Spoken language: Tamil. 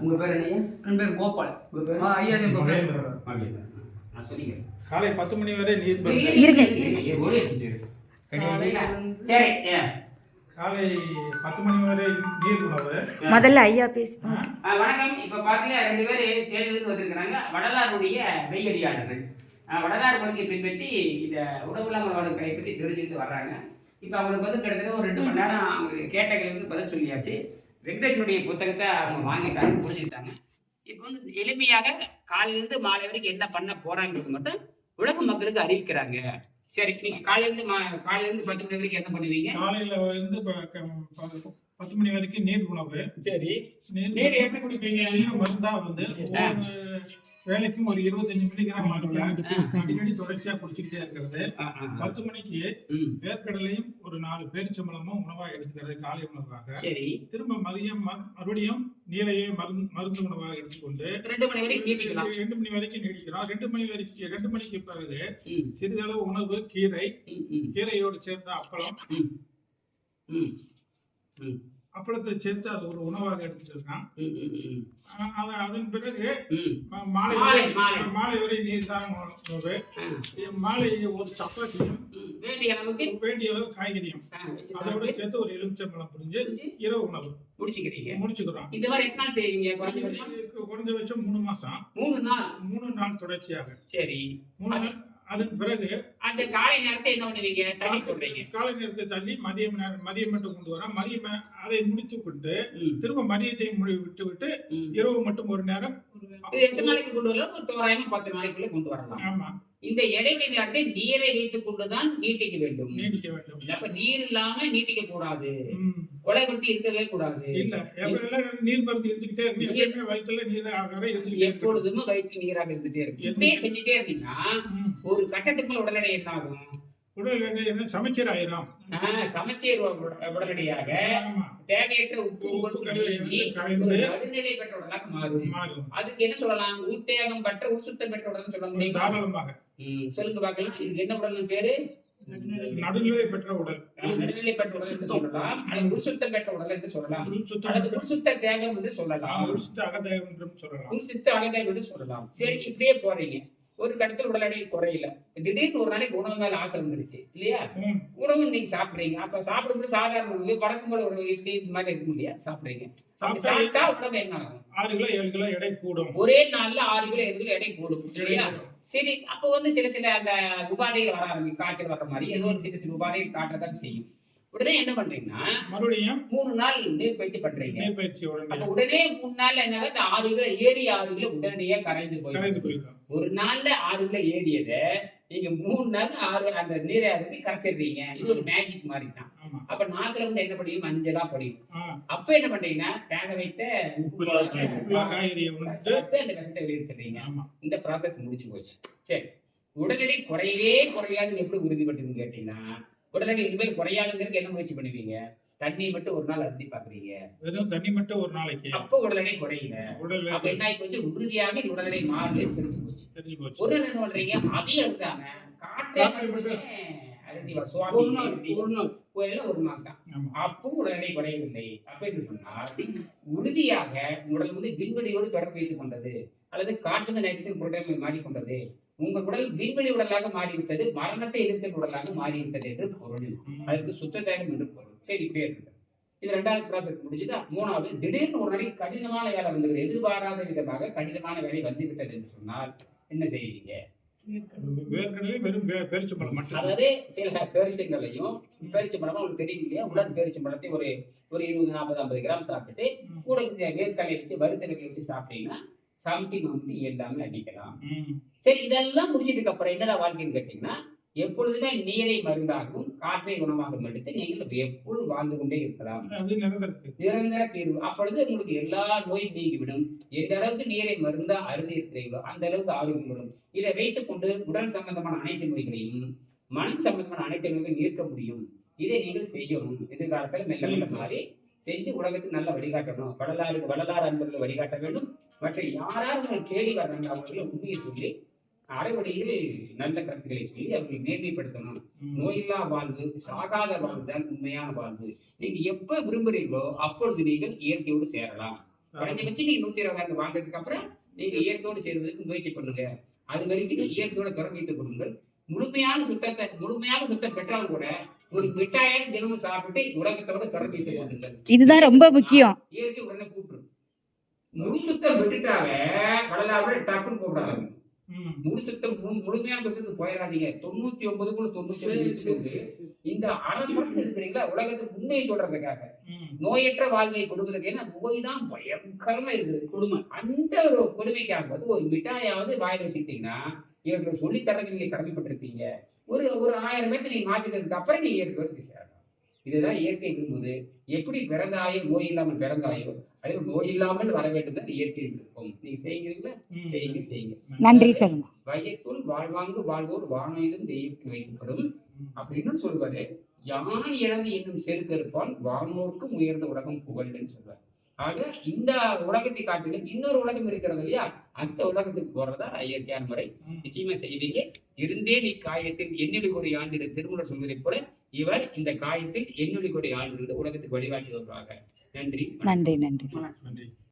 உங்க பேர் என்னையா என் பேர் கோபால். உங்க பேர்? ஆ, ஐயா சொல்லுங்க. காலை பத்து மணி வரை நீர். காலை பத்து மணி வரை நீர் உணவு. முதல்ல ஐயா பேசு வணக்கம். இப்ப பாத்தீங்க ரெண்டு பேர் தேனிலிருந்து வந்திருக்கிறாங்க. வடலாருடைய வெய்யடியாளர்கள். வடலார் பணியை பின்பற்றி இந்த உணவுலாம வாழும் கடை பற்றி தெரிஞ்சுட்டு வர்றாங்க. இப்போ அவங்களுக்கு வந்து கிட்டத்தட்ட ஒரு ரெண்டு மணி நேரம் அவங்களுக்கு கேட்ட கேள்வி பதில் சொல்லியாச்சு. வெங்கடேஷனுடைய புத்தகத்தை அவங்க வாங்கிட்டாங்க புரிஞ்சுக்கிட்டாங்க இப்போ வந்து எளிமையாக காலையிலேருந்து மாலை வரைக்கும் என்ன பண்ண போறாங்கிறது மட்டும் உலக மக்களுக்கு அறிவிக்கிறாங்க. சரி நீங்க காலையிலேருந்து மா காலையிலேருந்து பத்து மணி வரைக்கும் என்ன பண்ணுவீங்க? காலையில ப- பத்து மணி வரைக்கும் நீர் உணவு. சரி. நீர் எப்படி குடிப்பீங்க? நீர் மருந்தா வந்து வேலைக்கும் ஒரு இருபத்தஞ்சு மில்லிகிராம் அடிக்கடி தொடர்ச்சியா குடிச்சுக்கிட்டே இருக்கிறது. பத்து மணிக்கு வேர்க்கடலையும் ஒரு நாலு பேரிச்சம்பளமும் உணவா எடுத்துக்கிறது காலை உணவாக சரி. திரும்ப மதியம் ம- மறுபடியும் நீரையே மருந்து மருந்து உணவாக எடுத்துக்கொண்டு ரெண்டு மணி வரைக்கும் ரெண்டு மணி வரைக்கும் நீடிக்கிறோம் ரெண்டு மணி வரைக்கும் ரெண்டு மணிக்கு பிறகு சிறிதளவு உணவு கீரை. கீரையோடு சேர்ந்த அப்பளம். ம், ம், ம், அப்பளத்தை சேர்த்து அது ஒரு உணவாக எடுத்துருக்கான் அது அதன் பிறகு மாலை மாலை, வரை- நீர் தான் உணவு. மாலை ஒரு சப்பாத்தியும். வேண்டிய அளவுக்கு வேண்டிய அளவு காய்கறியும். அதோட சேர்த்து ஒரு எலுமிச்சம்பழம் புரிஞ்சு புரிஞ்சு இரவு உணவு. முடிச்சுக்கிறீங்க. முடிச்சுக்கிறோம். இந்த மாதிரி எத்தனை நாள் செய்வீங்க குறைஞ்சபட்சம்? குறைஞ்சபட்சம் மூணு மாசம். மூணு நாள். மூணு நாள் தொடர்ச்சியாக. சரி. மூணு நாள் அதன் பிறகு அந்த காலை நேரத்தை என்ன பண்ணுவீங்க? தண்ணி போடுறீங்க காலை நேரத்தை தள்ளி மதியம் நேரம் மதியம் மட்டும் கொண்டு வரோம். மதியம் அதை முடித்து கொண்டு திரும்ப மதியத்தை முடி விட்டு விட்டு. இரவு மட்டும் ஒரு நேரம் எத்தனை நாளைக்கு கொண்டு வரலாம்? ஒரு தோராயமா பத்து நாளைக்குள்ள கொண்டு வரலாம். ஆமா. இந்த நேரத்தை நீரை வைத்துக் கொண்டுதான் நீட்டிக்க வேண்டும். நீடிக்க வேண்டும். அப்ப நீர் இல்லாம நீட்டிக்க கூடாது. கொலை கொட்டி இருக்கவே கூடாது. நீர் மருந்து இருந்துகிட்டே வயிற்றுல நீர் ஆகார இருந்துகிட்டே இருக்கு. எப்பொழுதுமே வயிற்று நீராக இருந்துட்டே இருக்கு. இப்படியே செஞ்சுட்டே இருந்தீங்கன்னா. ஒரு கட்டத்துக்கு மேல உடனடி என்ன ஆகும்? உடல் சமச்சீர் ஆயிரும். சமச்சீர் உட- உடனடியாக தேவையற்ற உப்பு பெற்ற உடலாக மாறும். அதுக்கு என்ன சொல்லலாம்? உத்தேகம் பெற்ற உசுத்தம் பெற்ற உடல் சொல்ல முடியுமா? தாராளமாக சொல்லுங்க பார்க்கலாம் இதுக்கு என்ன உடல் பேரு? நடுநிலை பெற்ற உடல். நடுநிலை பெற்ற உடல் என்று சொல்லலாம். அல்லது உசுத்தம் பெற்ற உடல் என்று சொல்லலாம். அல்லது உசுத்த தேகம் என்று சொல்லலாம். உள் சுத்த அகதயம் என்றும் சொல்லலாம். உசுத்த அகதம் என்று சொல்லலாம். சரி இப்படியே போறீங்க. ஒரு கட்டத்தில் உடல் எடை குறையல. திடீர்னு ஒரு நாளைக்கு உணவு மேல ஆசை வந்துருச்சு. இல்லையா. உணவு நீங்க சாப்பிடுறீங்க. அப்ப சாப்பிடும்போது சாதாரண உணவு வழக்கம் போல ஒரு இட்லி இந்த மாதிரி இருக்க முடியாது சாப்பிடுறீங்க. சாப்பிட்டா உடம்பு என்ன ஆகும்? ஆறு கிலோ ஏழு கிலோ எடை கூடும். ஒரே நாள்ல ஆறு கிலோ ஏழு கிலோ எடை கூடும். இல்லையா. சரி அப்ப வந்து சில சில அந்த உபாதைகள் வர ஆரம்பிக்கும். காய்ச்சல் வர்ற மாதிரி ஏதோ ஒரு சில சில உபாதைகள் காட்டத்தான் செய்யும். உடனே என்ன பண்றீங்கன்னா மறுபடியும் மூணு நாள் நீர் பயிற்சி பண்றீங்க. நீர் பயிற்சி உடனே உடனே மூணு நாள்ல என்ன அந்த ஆறு கிலோ ஏறி ஆறு கிலோ உடனடியே கரைந்து போயிடும் ஒரு நாள்ல ஆறு கிலோ ஏறியதை நீங்க மூணு நாள் ஆறு அந்த நீரை அதுக்கு கரைச்சிடுறீங்க. இது ஒரு மேஜிக் மாதிரி தான் அப்ப நாக்குல வந்து என்ன படியும்? மஞ்சளா படியும். அப்ப என்ன பண்றீங்கன்னா வேக வைத்த சாப்பிட்டு அந்த விஷத்தை வெளியிட்டுறீங்க ஆமா. இந்த ப்ராசஸ் முடிஞ்சு போச்சு. சரி. உடனடி குறையவே குறையாதுன்னு எப்படி உறுதிப்பட்டுன்னு கேட்டீங்கன்னா உடனடி இனிமேல் குறையாதுங்கிறதுக்கு என்ன முயற்சி பண்ணுவீங்க? தண்ணி மட்டும் ஒரு நாள் அருந்தி பாக்குறீங்க வெறும் தண்ணி மட்டும் ஒரு நாளைக்கு. அப்போ உடனடி குறையல. உடல் அப்ப என்ன ஆகி போச்சு? உறுதியாக இது உடனடி மாறுது போச்சு. ஒரு என்ன பண்றீங்க அதையும். அருந்தி ஒரு சுவாசி நாள் ஒரு நாள். ஒரு ஒரு நாள் தான். ஆமா. அப்போ உடனடி குறையவில்லை அப்ப என்று சொன்னால் உறுதியாக உடல் வந்து விண்வெளியோடு தொடர்பு வைத்துக் கொண்டது. அல்லது காற்று நைட்ரஜன் புரோட்டான் மாறிக்கொண்டது. உங்கள் உடல் விண்வெளி உடலாக மாறிவிட்டது. மரணத்தை எதிர்க்கிற உடலாக மாறிவிட்டது என்று பொருள். ம். அதற்கு சுத்த தேகம் என்று பொருள். சரி இருக்கு இது ரெண்டாவது ப்ராசஸ் முடிச்சுதா மூணாவது திடீர்னு ஒரு நாளைக்கு கடினமான வேலை வந்துவிடு எதிர்பாராத விதமாக கடினமான வேலை வந்துவிட்டது என்று சொன்னால் என்ன செய்வீங்க? அதாவது சில பேரிச்சங்களையும் பேரிச்சம்பழம் உங்களுக்கு தெரியும் இல்லையா? உலர் பேரிச்சம்பழத்தை ஒரு ஒரு இருபது நாற்பது ஐம்பது கிராம் சாப்பிட்டு. கூட வேர்க்கடலை வச்சு வறுத்தலை வச்சு சாப்பிட்டீங்கன்னா சம்தி மம்தி எல்லாமே அடிக்கலாம். சரி இதெல்லாம் முடிச்சதுக்கு அப்புறம் என்னடா வாழ்க்கைன்னு கேட்டீங்கன்னா எப்பொழுதுமே நீரை மருந்தாகவும் காற்றை உணவாகவும் எடுத்து நீங்கள் எப்பொழுதும் வாழ்ந்து கொண்டே இருக்கலாம். நிரந்தர தீர்வு. அப்பொழுது உங்களுக்கு எல்லா நோயும் நீங்கிவிடும். எந்த அளவுக்கு நீரை மருந்தா அருந்தி இருக்கிறீங்களோ அந்த அளவுக்கு ஆரோக்கியம் வரும் இதை வைத்துக் கொண்டு உடல் சம்பந்தமான அனைத்து நோய்களையும் மனம் சம்பந்தமான அனைத்து நோய்களையும் நீக்க முடியும். இதை நீங்கள் செய்யணும் எதிர்காலத்தில் மெல்ல மெல்ல மாறி செஞ்சு உலகத்துக்கு நல்ல வழிகாட்டணும். வள்ளலாருக்கு வள்ளலார் அன்பர்கள் வழிகாட்ட வேண்டும். மற்ற யாராவது உங்களை தேடி வர்றாங்க அவங்களை உண்மையை சொல்லி அரைவழியில் நல்ல கருத்துக்களை சொல்லி அவர்களை நேர்மைப்படுத்தணும் ம். நோயில்லா வாழ்வு சாகாத வாழ்வு தான் உண்மையான வாழ்வு. நீங்க எப்ப விரும்புறீங்களோ அப்பொழுது நீங்கள் இயற்கையோடு சேரலாம். குறைஞ்சபட்சம் நீங்க நூத்தி இருபதாயிரம் வாங்குறதுக்கு அப்புறம் நீங்க இயற்கையோடு சேர்வதற்கு முயற்சி பண்ணுங்க. அது வரைக்கும் நீங்க இயற்கையோட தொடர்பித்துக் கொள்ளுங்கள். முழுமையான சுத்தத்தை முழுமையான சுத்தம் பெற்றாலும் கூட ஒரு மிட்டாயாவது தினமும் சாப்பிட்டு உலகத்தோட தொடர்பித்துக் கொள்ளுங்கள். இதுதான் ரொம்ப முக்கியம். இயற்கை உடனே கூப்பிடும். முழு சுத்தம் விட்டுட்டாவே வளராவிட டக்குன்னு கூப்பிடாங்க ம். முழு சுத்தம் முழு- முழுமையான சுத்தத்துக்கு போயிடாதீங்க தொண்ணூத்தி ஒன்பதுக்குள்ள தொண்ணூத்தி ஒன்பது. இந்த அரை பர்சன்ட் இருக்கிறீங்களா உலகத்துக்கு உண்மையை சொல்றதுக்காக. நோயற்ற வாழ்வை கொடுக்கறதுக்கு ஏன்னா நோய் தான் பயங்கரமா இருக்குது கொடுமை அந்த ஒரு கொடுமைக்காக வந்து ஒரு மிட்டாயாவது வாயில வச்சுக்கிட்டீங்கன்னா இவர்கள் சொல்லி தரக்கு நீங்க கடமைப்பட்டிருப்பீங்க ஒரு ஒரு ஆயிரம் பேர்த்து நீங்க மாத்தினதுக்கு அப்புறம் நீங்க இதுதான் இயற்கை விரும்புது எப்படி பிறந்தாயோ நோய் இல்லாமல் பிறந்தாயோ அதே நோய் இல்லாமல் வர வேண்டும் தான் இயற்கை விருப்பம் நீங்க செய்கிறீங்களா. செய்யுங்க செய்யுங்க. நன்றி சொல்லுங்க. வையத்துள் வாழ்வாங்கு வாழ்வோர் வானொயிலும் தெய்வத்துக்கு வைக்கப்படும் அப்படின்னு சொல்லுவாரு. யான் எனது என்னும் செருக்கறுப்பான் வானோர்க்கும் உயர்ந்த உலகம் புகழ்ன்னு சொல்வார் ஆக இந்த உலகத்தை காட்டிலும் இன்னொரு உலகம் இருக்கிறது இல்லையா? அந்த உலகத்துக்கு போறதா இயற்கையான முறை. நிச்சயமா செய்வீங்க. இருந்தே நீ காயத்தில் எண்ணிலி கொடி ஆண்டிட திருமணம் சொல்வதைப் போல இவர் இந்த காயத்தில் எண்ணிலி கொடி ஆண்டிருந்த உலகத்துக்கு வழிகாட்டி வருவாங்க நன்றி. நன்றி. நன்றி நன்றி.